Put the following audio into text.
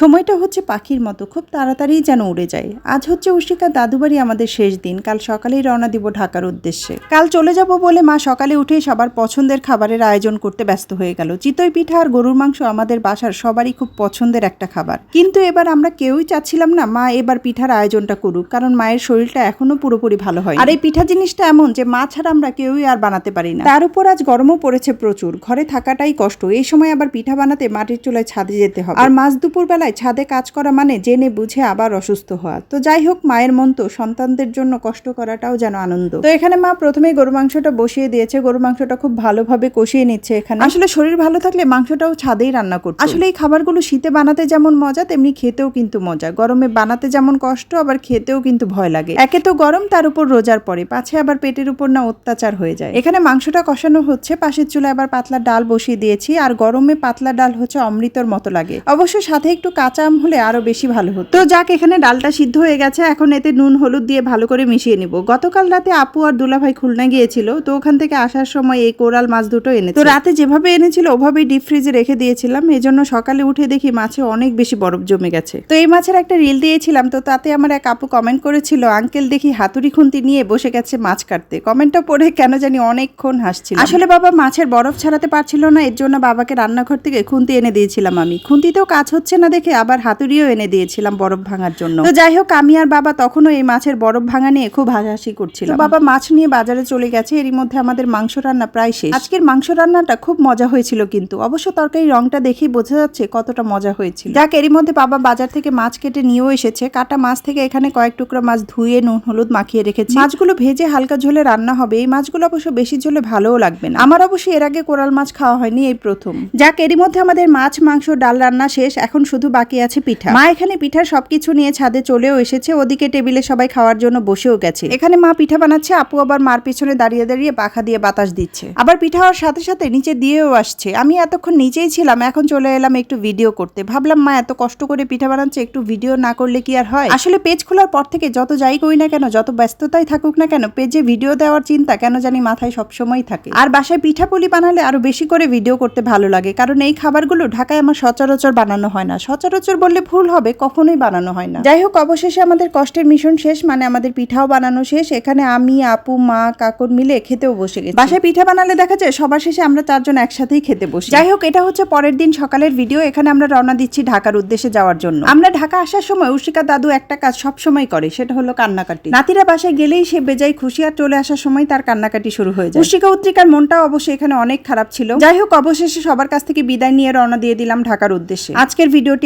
সময়টা হচ্ছে পাখির মতো, খুব তাড়াতাড়ি যেন উড়ে যায়। আজ হচ্ছে উশিকা দাদুবাড়ি আমাদের শেষ দিন, কাল সকালেই রওনা দিব ঢাকার উদ্দেশ্যে। কাল চলে যাব বলে মা সকালে উঠেই সবার পছন্দের খাবারের আয়োজন করতে ব্যস্ত হয়ে গেল। চিতই পিঠা আর গরুর মাংস আমাদের বাসার সবারই খুব পছন্দের একটা খাবার। কিন্তু এবার আমরা কেউই চাচ্ছিলাম না মা এবার পিঠার আয়োজনটা করুক, কারণ মায়ের শরীরটা এখনও পুরোপুরি ভালো হয় আর এই পিঠা জিনিসটা এমন যে মা ছাড়া আমরা কেউই আর বানাতে পারি না। তার উপর আজ গরমও পড়েছে প্রচুর, ঘরে থাকাটাই কষ্ট। এই সময় আবার পিঠা বানাতে মাটির চুলায় ছাদে যেতে হবে। আর মাঝ দুপুর বেলায় ছাদে কাজ করা মানে জেনে বুঝে আবার অসুস্থ হওয়া। তো যাই হোক, মায়ের মন তো সন্তানদের জন্য কষ্ট করাটাও যেন আনন্দ। তো এখানে মা প্রথমেই গরু মাংসটা বসিয়ে দিয়েছে। গরু মাংসটা খুব ভালোভাবে কষিয়ে নিচ্ছে এখানে। আসলে শরীর ভালো থাকলে মাংসটাও ছাদেই রান্না করতে। আসলে এই খাবারগুলো শীতে বানাতে যেমন মজা, তেমনি খেতেও কিন্তু মজা। গরমে বানাতে যেমন কষ্ট, আবার খেতেও কিন্তু ভয় লাগে। একে তো গরম, তার উপর রোজার পরে। পাছে আবার পেটের উপর না অত্যাচার হয়ে যায়। এখানে মাংসটা কষানো হচ্ছে, পাশের চুলায় আবার পাতলা ডাল বসিয়ে দিয়েছি। আর গরমে পাতলা ডাল হচ্ছে অমৃতর মতো লাগে। অবশ্য সাথে একটু কাঁচা আম হলে আরও বেশি ভালো হতো। তো যাক, এখানে ডালটা সিদ্ধ হয়ে গেছে। এখন এতে নুন, হলুদ দিয়ে ভালো করে মিশিয়ে নিব। গতকাল রাতে আপু আর দুলাভাই খুলনা গিয়েছিল, তো ওখান থেকে আসার সময় এই কোরাল মাছ দুটো এনে তো রাতে যেভাবে এনেছিল, ওভাবেই ডিপ ফ্রিজে রেখে দিয়েছিলাম। এই জন্য সকালে উঠে দেখি মাছে অনেক বেশি বরফ জমে গেছে। তো এই মাছের একটা রিল দিয়েছিলাম, তো তাতে আমার এক আপু কমেন্ট করেছিল, আঙ্কেল দেখি হাতুড়ি খুন্তি নিয়ে বসে গেছে মাছ কাটতে। কমেন্টটা পড়ে কেন জানি অনেকক্ষণ হাসছিল আসলে বাবা মাছের বরফ ছাড়াতে পারছিল না, এর জন্য বাবাকে রান্নাঘর থেকে খুন্তি এনে দিয়েছিলাম আমি। খুন্তিতেও কাজ হচ্ছে না দেখে আবার হাতুড়িও এনে দিয়েছিলাম বরফ ভাঙার জন্য। তো যাই হোক, আমি আর বাবা তখনও এই মাছের বরফ ভাঙা নিয়ে খুব হাসাহাসি করছিল বাবা মাছ নিয়ে বাজারে চলে গেছে, এরই মধ্যে আমাদের মাংস রান্না প্রায় শেষ। আজকের মাংস রান্নাটা খুব মজা হয়েছিল কিন্তু। অবশ্য তরকারি রংটা দেখেই বোঝা যাচ্ছে কতটা মজা হয়েছিল। যাক, এরই মধ্যে বাবা বাজার থেকে মাছ কেটে নিয়েও এসেছে। কাটা মাছ থেকে এখানে কয়েক টুকরা মাছ ধুয়ে নুন, হলুদ মাখিয়ে রেখেছি। মাছগুলো ভেজে হালকা ঝোলে রান্না হবে। এই মাছগুলো অবশ্য বেশি ঝোলে ভালোও লাগবে না। আমার অবশ্য এর আগে কোরাল মাছ খাওয়া হয়নি এই প্রথম। যাক, এরই মধ্যে আমাদের মাছ, মাংস, ডাল রান্না শেষ। এখন শুধু বাকি আছে পিঠা। মা এখানে পিঠার সবকিছু নিয়ে ছাদে চলেও এসেছে, ওদিকে টেবিলে সবাই খাওয়ার জন্য বসেও গেছে। এখানে মা পিঠা বানাচ্ছে, আপু আবার মার পিছনে দাঁড়িয়ে দাঁড়িয়ে পাখা দিয়ে বাতাস দিচ্ছে। আবার পিঠা হওয়ার সাথে সাথে নিচে দিয়েও আসছে। আমি এতক্ষণ নিচেই ছিলাম, এখন চলে এলাম একটু ভিডিও করতে। ভাবলাম, মা এত কষ্ট করে পিঠা বানাচ্ছে, একটু ভিডিও না করলে কি আর হয়? আসলে পেজ খোলার পর থেকে যত যাই করি না কেন, যত ব্যস্ততাই থাকুক না কেন, পেজে ভিডিও দেওয়ার চিন্তা কেন জানি মাথায় সবসময় থাকে। আর বাসায় পিঠাপুলি বানালে আরও বেশি করে ভিডিও করতে ভালো লাগে, কারণ এই খাবারগুলো ঢাকায় আমার সচরাচর বানানো হয় না। সচরাচর বললে ভুল হবে, কখনোই বানানো হয় না। যাই হোক, অবশেষে আমাদের কষ্টের মিশন শেষ মানে আমাদের পিঠাও বানানো শেষ। এখানে আমি, আপু, মা কাকুর মিলে খেতেও বসে গেছি। বাসায় পিঠা বানালে দেখা যায় সবার শেষে আমরা চারজন একসাথেই খেতে বসি। যাই হোক, এটা হচ্ছে পরের দিন সকালের ভিডিও এখানে আমরা রওনা দিচ্ছি ঢাকার উদ্দেশ্যে যাওয়ার জন্য। আমরা ঢাকা আসার সময় উশিকা দাদু একটা কাজ সব সময় করে, সেটা হলো কান্নাকাটি। নাতিরা বাসায় গেলেই সে বেজায় খুশি আর চলে আসার সময় তার কান্নাকাটি শুরু হয়ে যায়। উশিকা উত্রিকার মনটাও অবশ্যই এখানে অনেক খারাপ ছিল। যাই হোক, অবশেষে সবার কাছ থেকে বিদায় নিয়ে রওনা দিয়ে দিলাম ঢাকার উদ্দেশ্যে। আজকের ভিডিওটি